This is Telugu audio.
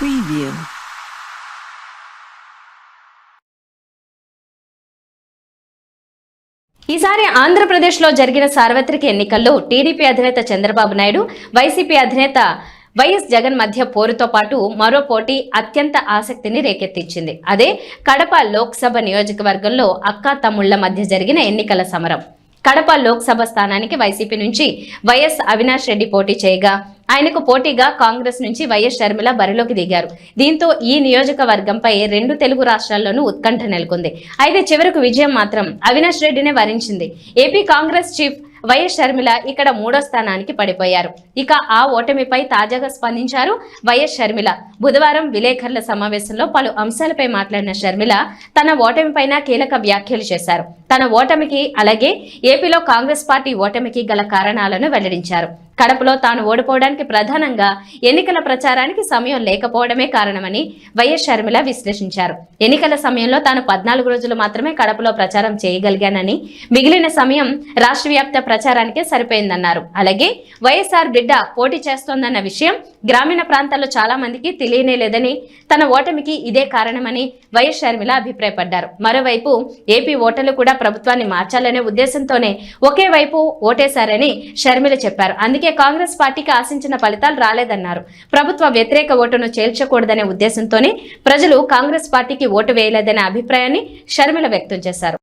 Preview. ఈసారి ఆంధ్రప్రదేశ్లో జరిగిన సార్వత్రిక ఎన్నికల్లో టీడీపీ అధినేత చంద్రబాబు నాయుడు వైసీపీ అధినేత వైఎస్ జగన్ మధ్య పోరుతో పాటు మరో పోటీ అత్యంత ఆసక్తిని రేకెత్తించింది. అదే కడప లోక్సభ నియోజకవర్గంలో అక్కా తమ్ముళ్ళ మధ్య జరిగిన ఎన్నికల సమరం. కడప లోక్సభ స్థానానికి వైసీపీ నుంచి వైఎస్ అవినాష్ రెడ్డి పోటీ చేయగా ఆయనకు పోటీగా కాంగ్రెస్ నుంచి వైఎస్ షర్మిల బరిలోకి దిగారు. దీంతో ఈ నియోజకవర్గంపై రెండు తెలుగు రాష్ట్రాల్లోనూ ఉత్కంఠ నెలకొంది. అయితే చివరకు విజయం మాత్రం అవినాష్ రెడ్డినే వరించింది. AP Congress chief YS Sharmila ఇక్కడ మూడో స్థానానికి పడిపోయారు. ఇక ఆ ఓటమిపై తాజాగా స్పందించారు వైఎస్ షర్మిల. బుధవారం విలేకరుల సమావేశంలో పలు అంశాలపై మాట్లాడిన షర్మిల తన ఓటమిపైన కీలక వ్యాఖ్యలు చేశారు. తన ఓటమికి అలాగే ఏపీలో కాంగ్రెస్ పార్టీ ఓటమికి గల కారణాలను వెల్లడించారు. కడపలో తాను ఓడిపోవడానికి ప్రధానంగా ఎన్నికల ప్రచారానికి సమయం లేకపోవడమే కారణమని వైఎస్ షర్మిల విశ్లేషించారు. ఎన్నికల సమయంలో తాను పద్నాలుగు రోజులు మాత్రమే కడపలో ప్రచారం చేయగలిగానని మిగిలిన సమయం రాష్ట్ర వ్యాప్త ప్రచారానికే సరిపోయిందన్నారు. అలాగే వైఎస్ఆర్ బిడ్డ పోటీ చేస్తోందన్న విషయం గ్రామీణ ప్రాంతాల్లో చాలా మందికి తెలియనే లేదని తన ఓటమికి ఇదే కారణమని వైఎస్ షర్మిల అభిప్రాయపడ్డారు. మరోవైపు ఏపీ ఓటర్లు కూడా ప్రభుత్వాన్ని మార్చాలనే ఉద్దేశంతోనే ఒకే వైపు ఓటేశారని షర్మిల చెప్పారు. అందుకే కాంగ్రెస్ పార్టీకి ఆశించిన ఫలితాలు రాలేదన్నారు. ప్రభుత్వ వ్యతిరేక ఓటును చేల్చకూడదనే ఉద్దేశంతోనే ప్రజలు కాంగ్రెస్ పార్టీకి ఓటు వేయలేదనే అభిప్రాయాన్ని షర్మిల వ్యక్తం చేశారు.